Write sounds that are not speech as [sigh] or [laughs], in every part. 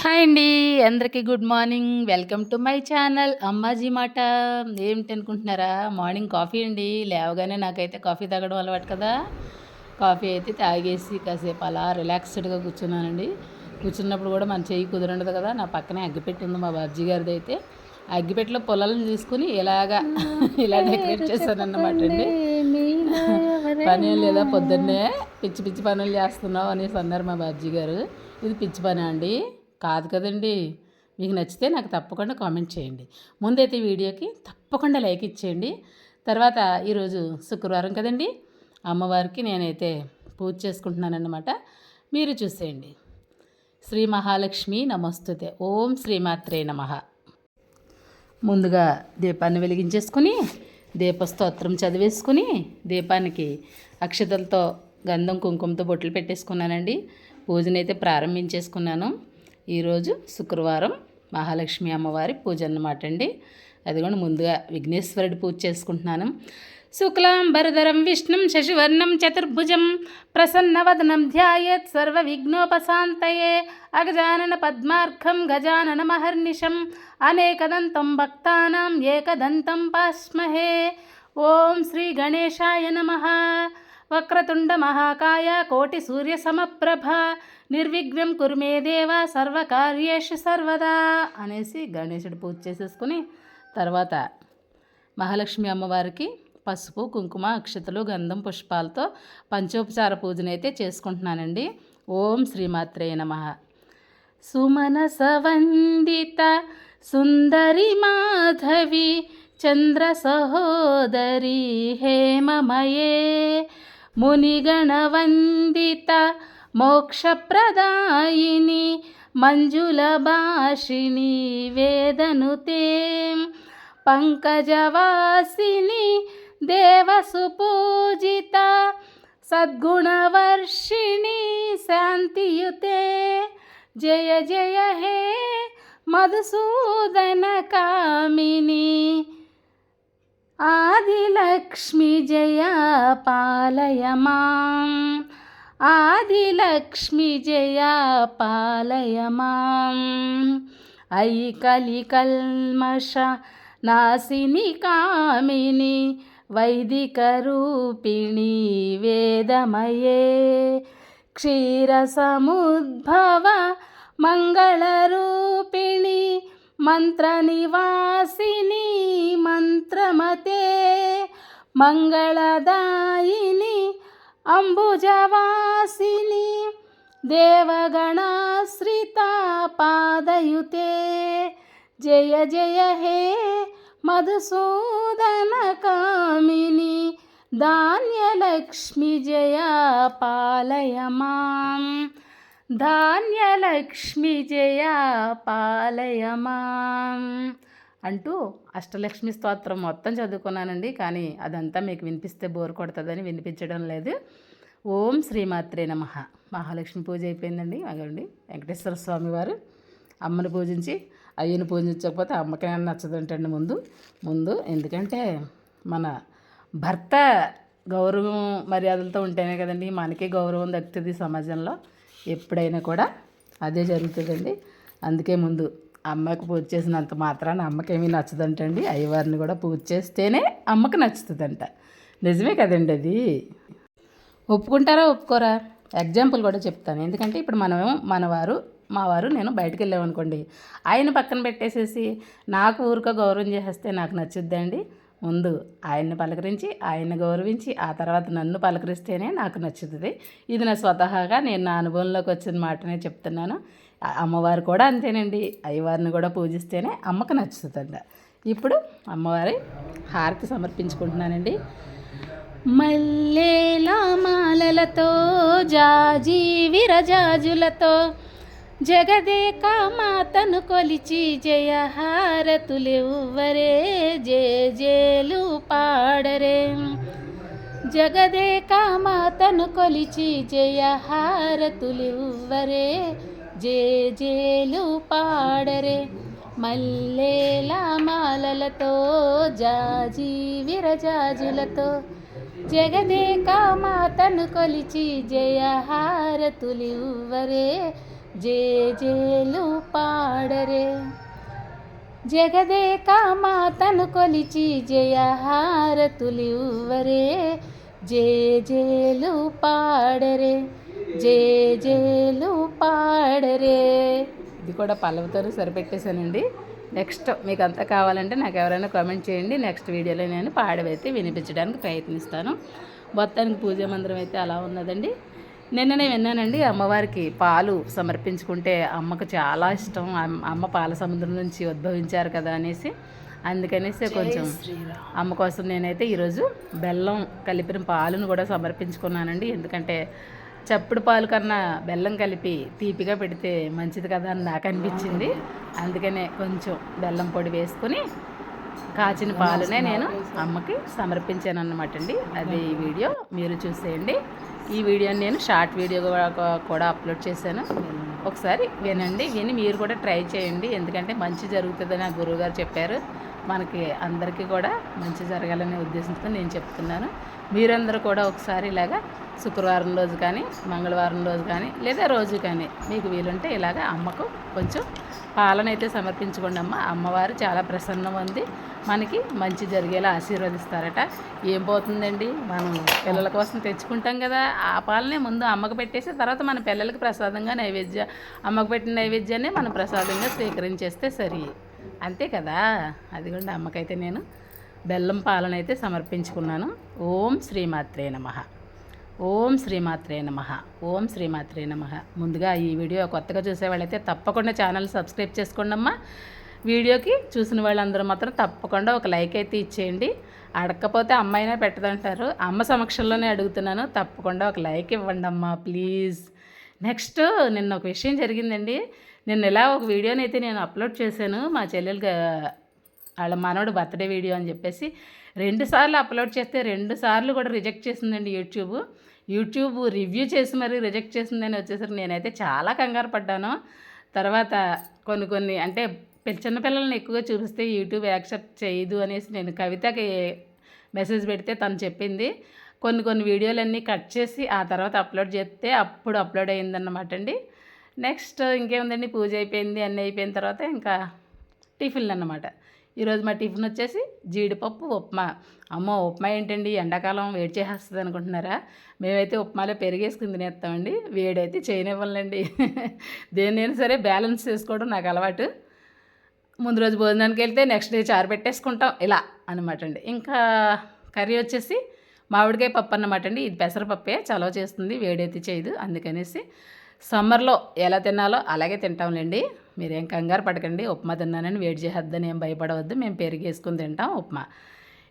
Hi అండి అందరికీ good morning. Welcome to my channel Ammaji మాట. ఏమిటి అనుకుంటున్నారా మార్నింగ్ కాఫీ అండి. లేవగానే నాకైతే కాఫీ తాగడం అలవాటు కదా. కాఫీ అయితే తాగేసి కాసేపు అలా రిలాక్స్డ్గా కూర్చున్నానండి. కూర్చున్నప్పుడు కూడా మన చెయ్యి కుదరండదు కదా. నా పక్కనే అగ్గిపెట్టి ఉంది మా బాబ్జీ గారిది అయితే. అగ్గిపెట్టిలో పొలాలను తీసుకుని ఇలాగా [laughs] ఇలా డెకరేట్ చేశానన్నమాట అండి. పని లేదా? పొద్దున్నే పిచ్చి పిచ్చి పనులు చేస్తున్నావు అనేసి అన్నారు మా బాబ్జీ గారు. ఇది పిచ్చి పని అండి? కాదు కదండి. మీకు నచ్చితే నాకు తప్పకుండా కామెంట్ చేయండి. ముందైతే వీడియోకి తప్పకుండా లైక్ ఇచ్చేయండి. తర్వాత ఈరోజు శుక్రవారం కదండి. అమ్మవారికి నేనైతే పూజ చేసుకుంటున్నానన్నమాట. మీరు చూసేయండి. శ్రీ మహాలక్ష్మి నమస్తుతే. ఓం శ్రీమాత్రే నమః. ముందుగా దీపాన్ని వెలిగించేసుకుని దీపస్తోత్రం చదివేసుకుని దీపానికి అక్షతలతో గంధం కుంకుమతో బొట్లు పెట్టేసుకున్నానండి. పూజనైతే ప్రారంభించేసుకున్నాను. ఈరోజు శుక్రవారం మహాలక్ష్మి అమ్మవారి పూజ అన్నమాట అండి. అదిగోండి ముందుగా విఘ్నేశ్వరుడి పూజ చేసుకుంటున్నాను. శుక్లాంబరధరం విష్ణుం శశివర్ణం చతుర్భుజం ప్రసన్నవదనం ధ్యాయత్ సర్వ విఘ్నోపశాంతయే అగజానన పద్మార్కం గజానన మహర్నిశం అనేకదంతం భక్తానాం ఏకదంతం పాస్మహే ఓం శ్రీ గణేశాయ నమః. వక్రతుండ మహాకాయ కోటి సూర్య సమప్రభ. నిర్విఘ్నం కురుమే దేవ సర్వకార్యేషు సర్వదా అనేసి గణేశుడు పూజ చేసేసుకుని తర్వాత మహాలక్ష్మి అమ్మవారికి పసుపు కుంకుమ అక్షతలు గంధం పుష్పాలతో పంచోపచార పూజనైతే చేసుకుంటున్నానండి. ఓం శ్రీమాత్రే నమ. సుమనస వందిత సుందరి మాధవి చంద్ర సహోదరి హేమమయే మునిగణవందిత మోక్షప్రదాయిని మంజుల భాషిణి వేదనుతే. పంకజవాసిని దేవసుపూజిత సద్గుణవర్షిణి శాంతియుతే. జయ జయ హే మధుసూదన కామిని ఆదిలక్ష్మి జయ పాలయమాం. ఆదిలక్ష్మి జయ పాలయమాం. ఐ కలికల్మష నాసిని కామిని వైదిక రూపిణి వేదమయే. క్షీరసముద్భవ మంగళరూపిణి मन्त्रनिवासिनि मन्त्रमते मङ्गलदायिनि अम्बुजवासिनि देवगणाश्रिता पादयुते। जय जय हे मधुसूदनकामिनि धान्यलक्ष्मिजय पालय माम्। ధాన్యలక్ష్మి జయ పాలయమా అంటూ అష్టలక్ష్మి స్తోత్రం మొత్తం చదువుకున్నానండి కానీ అదంతా మీకు వినిపిస్తే బోర్ కొడుతుందని వినిపించడం లేదు. ఓం శ్రీమాత్రే నమ. మహాలక్ష్మి పూజ అయిపోయిందండి. అగండి వెంకటేశ్వర స్వామి వారు అమ్మని పూజించి అయ్యని పూజించకపోతే అమ్మకే నచ్చదంటండి ముందు. ముందు ఎందుకంటే మన భర్త గౌరవం మర్యాదలతో ఉంటేనే కదండి మనకే గౌరవం దక్కుతుంది సమాజంలో. ఎప్పుడైనా కూడా అదే జరుగుతుందండి. అందుకే ముందు అమ్మకి పూజ చేసినంత మాత్రాన అమ్మకేమీ నచ్చదంటండి. అయ్యవారిని కూడా పూజ చేస్తేనే అమ్మకి నచ్చుతుందంట. నిజమే కదండి అది? ఒప్పుకుంటారా ఒప్పుకోరా? ఎగ్జాంపుల్ కూడా చెప్తాను. ఎందుకంటే ఇప్పుడు మనమేమో మనవారు మా వారు నేను బయటకు వెళ్ళామనుకోండి. ఆయన పక్కన పెట్టేసేసి నాకు ఊరికో గౌరవం చేసేస్తే నాకు నచ్చుద్దండి ముందు ఆయన్ని పలకరించి ఆయన్ని గౌరవించి ఆ తర్వాత నన్ను పలకరిస్తేనే నాకు నచ్చుతుంది. ఇది నా స్వతహాగా నేను నా అనుభవంలోకి వచ్చిన మాటనే చెప్తున్నాను. అమ్మవారు కూడా అంతేనండి. అయ్యవారిని కూడా పూజిస్తేనే అమ్మకు నచ్చుతుందంట. ఇప్పుడు అమ్మవారి హారతి సమర్పించుకుంటున్నానండి. మల్లేల మాలలతో జాజీ విరజాజులతో జగదేక మాతను కొలిచి జయ హారతులెవ్వరే జేలు పాడరే. జగదేక మాతను కొలిచి జయ హారతులెవ్వరే జేలు పాడరే. మల్లేల మాలలతో జాజీ విరజాజులతో జగదేక మాతను కొలిచి జయ జే జేలు పాడరే. జగదేక మాతను కొలిచి జయహారతులివ్వరే. జే జేలు పాడరే జే జేలు పాడరే. ఇది కూడా పల్లవితో సరిపెట్టేశానండి. నెక్స్ట్ మీకు అంతా కావాలంటే నాకు ఎవరైనా కామెంట్ చేయండి. నెక్స్ట్ వీడియోలో నేను పాడవైతే వినిపించడానికి ప్రయత్నిస్తాను. మొత్తానికి పూజ మందిరం అయితే అలా ఉన్నదండి. నిన్ననే విన్నానండి అమ్మవారికి పాలు సమర్పించుకుంటే అమ్మకు చాలా ఇష్టం. అమ్- అమ్మ పాల సముద్రం నుంచి ఉద్భవించారు కదా అనేసి. అందుకనేసి కొంచెం అమ్మ కోసం నేనైతే ఈరోజు బెల్లం కలిపిన పాలును కూడా సమర్పించుకున్నానండి. ఎందుకంటే చప్పుడు పాలు కన్నా బెల్లం కలిపి తీపిగా పెడితే మంచిది కదా అని నాకు అనిపించింది. అందుకనే కొంచెం బెల్లం పొడి వేసుకొని కాచిన పాలునే నేను అమ్మకి సమర్పించాను అనమాట అండి. అదే ఈ వీడియో మీరు చూసేయండి. ఈ వీడియోని నేను షార్ట్ వీడియో కూడా- అప్లోడ్ చేశాను. ఒకసారి వినండి విని మీరు కూడా ట్రై చేయండి. ఎందుకంటే మంచి జరుగుతుందని ఆ గురువుగారు చెప్పారు. మనకి అందరికీ కూడా మంచి జరగాలనే ఉద్దేశంతో నేను చెప్తున్నాను. మీరందరూ కూడా ఒకసారి ఇలాగా శుక్రవారం రోజు కానీ మంగళవారం రోజు కానీ లేదా రోజు కానీ మీకు వీలుంటే ఇలాగ అమ్మకు కొంచెం పాలనైతే సమర్పించుకోండి అమ్మ. అమ్మవారు చాలా ప్రసన్నం ఉంది. మనకి మంచి జరిగేలా ఆశీర్వదిస్తారట. ఏం పోతుందండి? మనం పిల్లల కోసం తెచ్చుకుంటాం కదా. ఆ పాలనే ముందు అమ్మకు పెట్టేసి తర్వాత మన పిల్లలకి ప్రసాదంగా నైవేద్య అమ్మకు పెట్టిన నైవేద్యాన్ని మనం ప్రసాదంగా స్వీకరించేస్తే సరి. అంతే కదా? అదిగోండి అమ్మకైతే నేను బెల్లం పాలనైతే సమర్పించుకున్నాను. ఓం శ్రీమాత్రే నమః. ఓం శ్రీమాత్రే నమ. ఓం శ్రీమాత్రే నమ. ముందుగా ఈ వీడియో కొత్తగా చూసేవాళ్ళైతే తప్పకుండా ఛానల్ సబ్స్క్రైబ్ చేసుకోండి అమ్మా. వీడియోకి చూసిన వాళ్ళందరూ మాత్రం తప్పకుండా ఒక లైక్ అయితే ఇచ్చేయండి. అడగకపోతే అమ్మాయినే పెట్టదంటారు. అమ్మ సమక్షంలోనే అడుగుతున్నాను. తప్పకుండా ఒక లైక్ ఇవ్వండి అమ్మా ప్లీజ్. నెక్స్ట్ నిన్న ఒక విషయం జరిగిందండి. నిన్న ఇలా ఒక వీడియోని అయితే నేను అప్లోడ్ చేశాను. మా చెల్లెలు వాళ్ళ మనవడు బర్త్డే వీడియో అని చెప్పేసి రెండు సార్లు అప్లోడ్ చేస్తే రెండు సార్లు కూడా రిజెక్ట్ చేసిందండి యూట్యూబ్. యూట్యూబ్ రివ్యూ చేసి మరీ రిజెక్ట్ చేసిందని వచ్చేసరికి నేనైతే చాలా కంగారు పడ్డాను. తర్వాత కొన్ని కొన్ని అంటే చిన్న చిన్నపిల్లల్ని ఎక్కువగా చూపిస్తే యూట్యూబ్ యాక్సెప్ట్ చేయదు అనేసి నేను కవితకి మెసేజ్ పెడితే తను చెప్పింది. కొన్ని కొన్ని వీడియోలన్నీ కట్ చేసి ఆ తర్వాత అప్లోడ్ చేస్తే అప్పుడు అప్లోడ్ అయిందన్నమాట అండి. నెక్స్ట్ ఇంకేముందండి? పూజ అయిపోయింది అన్నీ అయిపోయిన తర్వాత ఇంకా టిఫిన్లు అన్నమాట. ఈరోజు మా టిఫిన్ వచ్చేసి జీడిపప్పు ఉప్మా. అమ్మో ఉప్మా ఏంటండి? ఎండాకాలం వేడి చేసేస్తుంది అనుకుంటున్నారా? మేమైతే ఉప్మాలో పెరిగేసుకుని తినేస్తామండి. వేడైతే చేయనివ్వాలండి [laughs] దేన్నైనా సరే బ్యాలెన్స్ చేసుకోవడం నాకు అలవాటు. ముందు రోజు భోజనానికి వెళ్తే నెక్స్ట్ డే చారు పెట్టేసుకుంటాం. ఇలా అనమాట అండి. ఇంకా కర్రీ వచ్చేసి మామిడికాయ పప్పు అన్నమాట అండి. ఇది పెసరపప్పే చలవ చేస్తుంది. వేడైతే చేయదు. అందుకనేసి సమ్మర్లో ఎలా తినాలో అలాగే తింటాంలేండి. మీరేం కంగారు పడకండి ఉప్మా తిన్నానని వేడి చేసేద్దని ఏం భయపడవద్దు మేము పెరిగేసుకుని తింటాం ఉప్మా.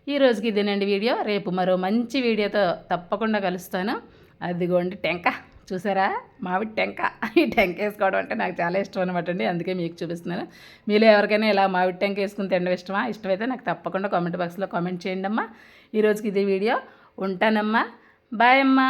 ఈ రోజుకి ఇదేనండి వీడియో రేపు మరో మంచి వీడియోతో తప్పకుండా కలుస్తాను. అదిగోండి టెంక చూసారా? మామిడి టెంక. ఈ టెంక వేసుకోవడం అంటే నాకు చాలా ఇష్టం అనమాట అండి అందుకే మీకు చూపిస్తున్నాను. మీలో ఎవరికైనా ఇలా మామిడి టెంక వేసుకుని తినడం ఇష్టమా? ఇష్టమైతే నాకు తప్పకుండా కామెంట్ బాక్స్లో కామెంట్ చేయండి అమ్మా ఈ రోజుకి ఇదే వీడియో ఉంటానమ్మా. బాయ్ అమ్మా.